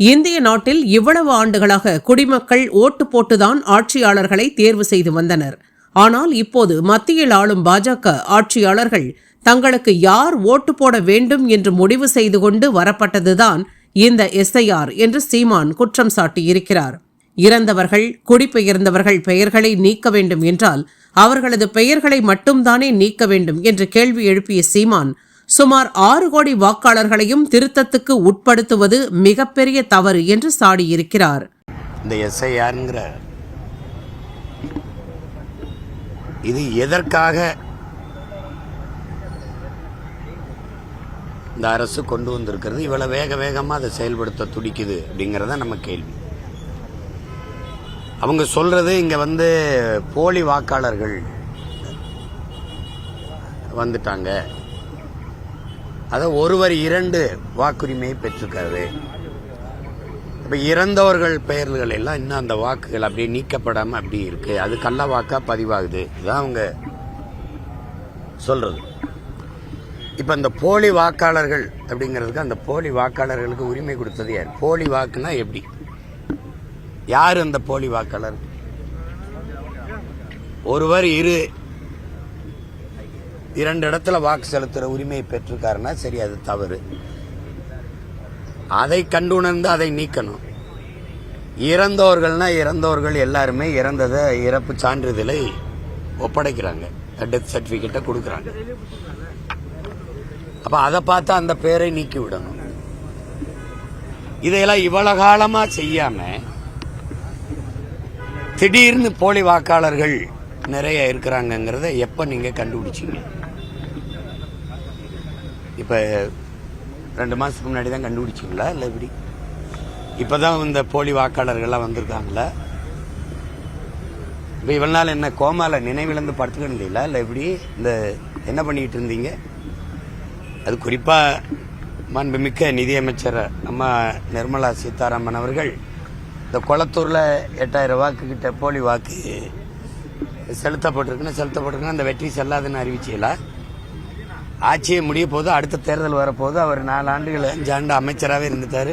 இந்திய நாட்டில் இவ்வளவு ஆண்டுகளாக குடிமக்கள் ஓட்டு போட்டுதான் ஆட்சியாளர்களை தேர்வு செய்து வந்தனர். ஆனால் இப்போது மத்தியில் ஆளும் பாஜக ஆட்சியாளர்கள் தங்களுக்கு யார் ஓட்டு போட வேண்டும் என்று முடிவு செய்து கொண்டு வரப்பட்டதுதான் இந்த எஸ்ஐஆர் என்று சீமான் குற்றம் சாட்டியிருக்கிறார். இறந்தவர்கள் குடிபெயர்ந்தவர்கள் பெயர்களை நீக்க வேண்டும் என்றால் அவர்களது பெயர்களை மட்டும்தானே நீக்க வேண்டும் என்று கேள்வி எழுப்பிய சீமான் சுமார் ஆறு கோடி வாக்காளர்களையும் திருத்தத்துக்கு உட்படுத்துவது மிகப்பெரிய தவறு என்று சாடியிருக்கிறார் இந்த எஸ்ஐஆருங்கிற இது எதற்காக இந்த அரசு கொண்டு வந்திருக்கிறது? இவ்வளோ வேக வேகமாக அதை செயல்படுத்த துடிக்குது அப்படிங்கிறத நம்ம கேள்வி. அவங்க சொல்கிறது இங்கே வந்து போலி வாக்காளர்கள் வந்துட்டாங்க. அதை ஒருவர் இரண்டு வாக்குரிமையை பெற்றிருக்கிறது. இப்போ இறந்தவர்கள் பெயர்கள் எல்லாம் இன்னும் அந்த வாக்குகள் அப்படியே நீக்கப்படாமல் அப்படி இருக்கு. அது கள்ள வாக்காக பதிவாகுது. இதுதான் அவங்க சொல்றது. இப்போ இந்த போலி வாக்காளர்கள் அப்படிங்கிறதுக்கு அந்த போலி வாக்காளர்களுக்கு உரிமை கொடுத்தது யார்? போலி வாக்குனா எப்படி? யார் அந்த போலி வாக்காளர்? ஒருவர் இரு இரண்டு இடத்துல வாக்கு செலுத்துற உரிமையை பெற்றிருக்காருன்னா சரி அது தவறு. அதை கண்டுணர்ந்து அதை நீக்கணும். இறந்தவர்கள்னா இறந்தவர்கள் எல்லாருமே இறந்ததை இறப்பு சான்றிதழை ஒப்படைக்கிறாங்க. டெத் சர்டிபிகேட்டை கொடுக்குறாங்க. அப்ப அதை பார்த்து அந்த பேரை நீக்கி விடணும். இதையெல்லாம் இவ்வளவு காலமா செய்யாம திடீர்னு போலி வாக்காளர்கள் நிறைய இருக்கிறாங்கங்கிறத எப்ப நீங்க கண்டுபிடிச்சீங்க? இப்போ ரெண்டு மாதத்துக்கு முன்னாடி தான் கண்டுபிடிச்சிங்களா இல்லை எப்படி? இப்பதான் இந்த போலி வாக்காளர்கள்லாம் வந்திருக்காங்களா? இப்போ இவ்வளவு நாள் என்ன கோமால நினைவிழந்து படுத்துக்க இல்லைங்களா இல்லை எப்படி? இந்த என்ன பண்ணிக்கிட்டு இருந்தீங்க? அது குறிப்பாக மாண்புமிக்க நிதியமைச்சர் அம்மா நிர்மலா சீதாராமன் அவர்கள் இந்த குளத்தூரில் எட்டாயிரம் வாக்கு கிட்ட போலி வாக்கு செலுத்தப்பட்டிருக்குன்னு செலுத்தப்பட்டிருக்குன்னு அந்த வெற்றி செல்லாதுன்னு அறிவிச்சீங்களா ஆட்சியை முடிய போது அடுத்த தேர்தல் வரப்போது அவர் நாலு ஆண்டுகள் அஞ்சு ஆண்டு அமைச்சராகவே இருந்துட்டார்.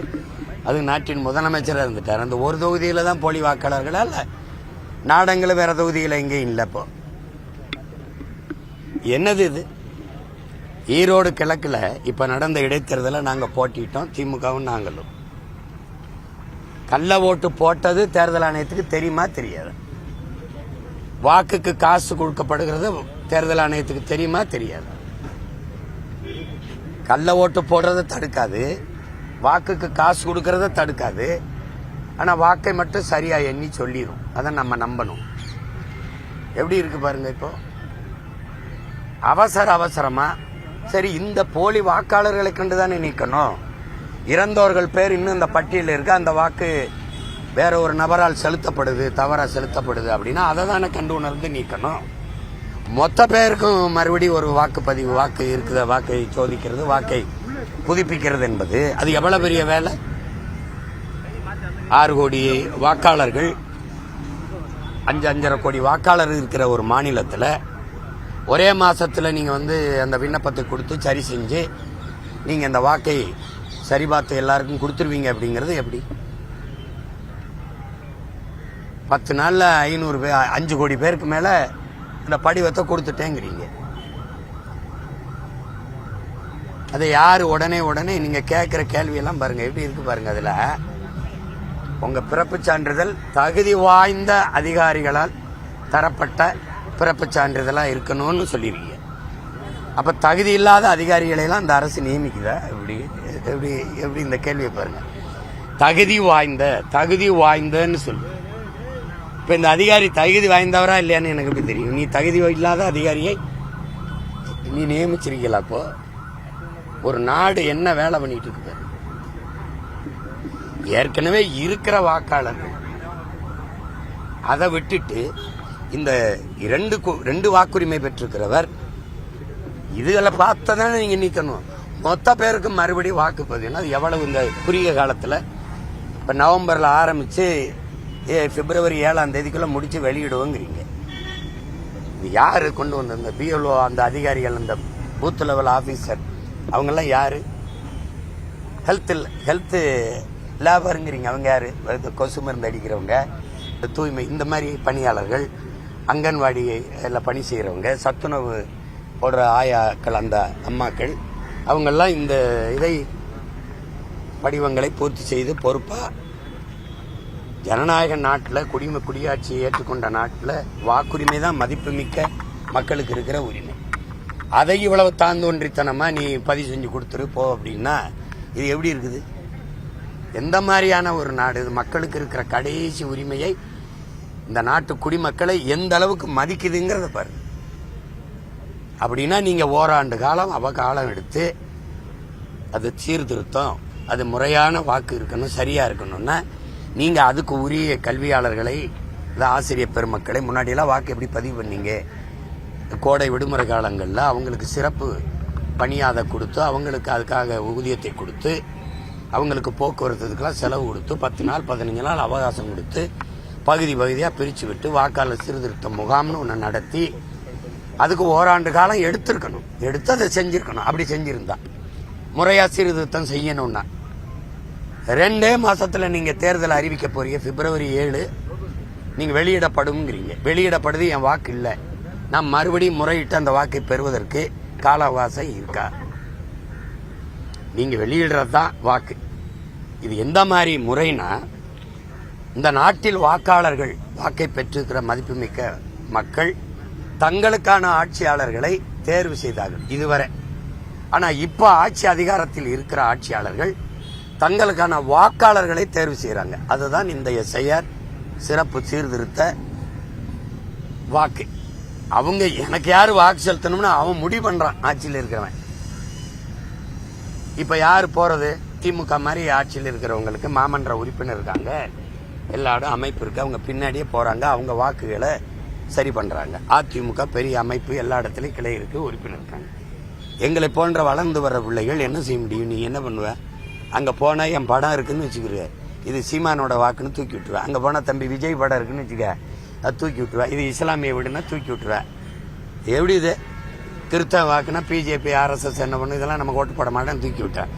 அது நாட்டின் முதலமைச்சராக இருந்துட்டார். அந்த ஒரு தொகுதியில் தான் போலி வாக்காளர்களா இல்லை நாடங்களும் வேற தொகுதியில் எங்கேயும் இல்லை இப்போ? என்னது இது? ஈரோடு கிழக்கில் இப்போ நடந்த இடைத்தேர்தலை நாங்கள் போட்டிட்டோம் திமுகவும் நாங்களும். கள்ள ஓட்டு போட்டது தேர்தல் ஆணையத்துக்கு தெரியுமா தெரியாது. வாக்குக்கு காசு கொடுக்கப்படுகிறது தேர்தல் ஆணையத்துக்கு தெரியுமா தெரியாது. கள்ள ஓட்டு போடுறத தடுக்காது. வாக்குக்கு காசு கொடுக்கறத தடுக்காது. ஆனால் வாக்கை மட்டும் சரியாக எண்ணி சொல்லிடும் அதை நம்ம நம்பணும். எப்படி இருக்கு பாருங்க இப்போ? அவசர அவசரமாக சரி இந்த போலி வாக்காளர்களை கண்டு தானே நீக்கணும்? இறந்தவர்கள் பேர் இன்னும் இந்த பட்டியலில் இருக்கு. அந்த வாக்கு வேற ஒரு நபரால் செலுத்தப்படுது தவறாக செலுத்தப்படுது அப்படின்னா அதை தானே கண்டு உணர்ந்து நீக்கணும்? மொத்த பேருக்கும் மறுபடியும் ஒரு வாக்குப்பதிவு வாக்கு இருக்குத வாக்கை சோதிக்கிறது வாக்கை புதுப்பிக்கிறது என்பது அது எவ்வளவு பெரிய வேலை? ஆறு கோடி வாக்காளர்கள் அஞ்சு அஞ்சரை கோடி வாக்காளர் இருக்கிற ஒரு மாநிலத்தில் ஒரே மாதத்தில் நீங்கள் வந்து அந்த விண்ணப்பத்தை கொடுத்து சரி செஞ்சு நீங்கள் அந்த வாக்கை சரிபார்த்து எல்லாருக்கும் கொடுத்துருவீங்க அப்படிங்கிறது எப்படி? பத்து நாளில் ஐநூறு பேர் அஞ்சு கோடி பேருக்கு மேலே அந்த படிவத்தை கொடுத்துட்டேங்கிறீங்க. அதை யார் உடனே உடனே நீங்கள் கேட்குற கேள்வியெல்லாம் பாருங்க. எப்படி இருக்கு பாருங்க அதில். உங்கள் பிறப்பு சான்றிதழ் தகுதி வாய்ந்த அதிகாரிகளால் தரப்பட்ட பிறப்பு சான்றிதழாக இருக்கணும்னு சொல்லியிருக்கீங்க அப்போ தகுதி இல்லாத அதிகாரிகளையெல்லாம் இந்த அரசு நியமிக்குதா? எப்படி எப்படி எப்படி இந்த கேள்வியை பாருங்கள் தகுதி வாய்ந்த தகுதி வாய்ந்தன்னு சொல்லு. இப்போ இந்த அதிகாரி தகுதி வாய்ந்தவரா இல்லையான்னு எனக்கு எப்படி தெரியும். நீ தகுதி இல்லாத அதிகாரியை நீ நியமிச்சிருக்கல அப்போ? ஒரு நாடு என்ன வேலை பண்ணிட்டு இருக்கு ஏற்கனவே இருக்கிற வாக்காளர்கள் அதை விட்டுட்டு இந்த இரண்டு ரெண்டு வாக்குரிமை பெற்றிருக்கிறவர் இதுகளை பார்த்ததானே நீங்கள் நீக்கணும். மொத்த பேருக்கு மறுபடியும் வாக்குப்பதிவு அது எவ்வளவு இந்த குறுகிய காலத்தில்? இப்போ நவம்பரில் ஆரம்பித்து பிப்ரவரி ஏழாம் தேதிக்குள்ள முடிச்சு வெளியிடுவோங்கிறீங்க. இது கொண்டு வந்த இந்த பிஎல்ஓ அந்த அதிகாரிகள் அந்த பூத் லெவல் ஆஃபீஸர் அவங்கெல்லாம் யார்? ஹெல்த் ஹெல்த்து லேபருங்கிறீங்க அவங்க யார்? இந்த கொசு மருந்து அடிக்கிறவங்க இந்த தூய்மை இந்த மாதிரி பணியாளர்கள் அங்கன்வாடியில் பணி செய்கிறவங்க சத்துணவு போடுற ஆயாக்கள் அந்த அம்மாக்கள் அவங்கெல்லாம் இந்த இதை படிவங்களை பூர்த்தி செய்து பொறுப்பாக ஜனநாயக நாட்டில் குடிமை குடியாட்சியை ஏற்றுக்கொண்ட நாட்டில் வாக்குரிமை தான் மதிப்புமிக்க மக்களுக்கு இருக்கிற உரிமை. அதை இவ்வளவு தாந்தோன்றித்தனமாக நீ பதிவு செஞ்சு கொடுத்துரு போ அப்படின்னா இது எப்படி இருக்குது? எந்த மாதிரியான ஒரு நாடு இது மக்களுக்கு இருக்கிற கடைசி உரிமையை இந்த நாட்டு குடிமக்களை எந்த அளவுக்கு மதிக்குதுங்கிறத பாரு. அப்படின்னா நீங்கள் ஓராண்டு காலம் அவ காலம் எடுத்து அது சீர்திருத்தம் அது முறையான வாக்கு இருக்கணும் சரியாக இருக்கணும்னா நீங்க அதுக்கு உரிய கல்வியாளர்களை இந்த ஆசிரியர் பெருமக்களை முன்னாடியெல்லாம் வாக்கு எப்படி பதிவு பண்ணீங்க? கோடை விடுமுறை காலங்களில் அவங்களுக்கு சிறப்பு பணியாத கொடுத்து அவங்களுக்கு அதுக்காக ஊதியத்தை கொடுத்து அவங்களுக்கு போக்குவரத்துக்கெல்லாம் செலவு கொடுத்து பத்து நாள் பதினஞ்சு நாள் அவகாசம் கொடுத்து பகுதி பகுதியாக பிரித்து விட்டு வாக்காளர் சீர்திருத்த முகாம்னு ஒன்று நடத்தி அதுக்கு ஓராண்டு காலம் எடுத்திருக்கணும். எடுத்து அதை செஞ்சுருக்கணும். அப்படி செஞ்சுருந்தா. முறையாக சீர்திருத்தம் செய்யணும்னா. ரெண்டே மாசத்துல நீங்க தேர்தல் அறிவிக்க போறீங்க பிப்ரவரி ஏழு. நீங்க வெளியிடப்படுங்கிறீங்க வெளியிடப்படுது என் வாக்கு இல்லை. நான் மறுபடியும் முறையிட்டு அந்த வாக்கை பெறுவதற்கு கால அவகாசம் இருக்கா? நீங்க வெளியிடுறது தான் வாக்கு. இது எந்த மாதிரி முறைனா இந்த நாட்டில் வாக்காளர்கள் வாக்கை பெற்றிருக்கிற மதிப்புமிக்க மக்கள் தங்களுக்கான ஆட்சியாளர்களை தேர்வு செய்தார்கள் இதுவரை. ஆனால் இப்போ ஆட்சி அதிகாரத்தில் இருக்கிற ஆட்சியாளர்கள் தங்களுக்கான வாக்காளர்களை தேர்வு செய்கிறாங்க அதுதான் இந்த எஸ்ஐஆர் சிறப்பு சீர்திருத்த வாக்கு. அவங்க எனக்கு யார் வாக்கு செலுத்தணும்னு அவன் முடிவு பண்ணுறான் ஆட்சியில் இருக்கிறவன். இப்போ யார் போகிறது திமுக மாதிரி ஆட்சியில் இருக்கிறவங்களுக்கு மாமன்ற உறுப்பினர் இருக்காங்க. எல்லா இடம் அமைப்பு இருக்கு. அவங்க பின்னாடியே போகிறாங்க அவங்க வாக்குகளை சரி பண்ணுறாங்க அதிமுக பெரிய அமைப்பு எல்லா இடத்துலையும் கிளை இருக்கு உறுப்பினர் இருக்காங்க. எங்களை போன்ற வளர்ந்து வர்ற பிள்ளைகள் என்ன செய்ய முடியும்? நீ என்ன பண்ணுவ? அங்கே போனால் என் படம் இருக்குதுன்னு வச்சுக்கிறேன் இது சீமானோட வாக்குன்னு தூக்கி விட்டுருவேன். அங்கே போனால் தம்பி விஜய் படம் இருக்குன்னு வச்சுக்க அது தூக்கி விட்டுருவேன். இது இஸ்லாமிய வீடுன்னா தூக்கி விட்டுருவேன். எப்படி இது? கிறிஸ்தவ வாக்குனா பிஜேபி ஆர்எஸ்எஸ் என்ன பண்ணும் இதெல்லாம் நமக்கு ஓட்டு போட மாட்டேன்னு தூக்கி விட்டேன்.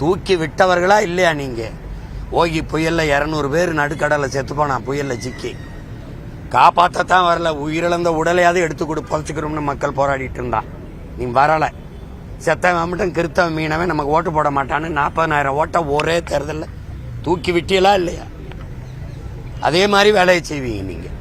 தூக்கி விட்டவர்களா இல்லையா நீங்கள் ஓகி புயலில் இரநூறு பேர் நடுக்கடலை செத்து போனான் புயலில் சிக்கி. காப்பாற்றத்தான் வரல. உயிரிழந்த உடலையாவது எடுத்து கொடு பொழைச்சிக்கிறோம்னு மக்கள் போராடிட்டு இருந்தான். நீ வரலை. செத்தவன் மட்டும் கிறித்தவ மீனவன் நமக்கு ஓட்டு போட மாட்டான்னு நாற்பதனாயிரம் ஓட்டை ஒரே தேர்தலில். தூக்கி விட்டீங்களா இல்லையா? அதே மாதிரி வேலையை செய்வீங்க நீங்கள்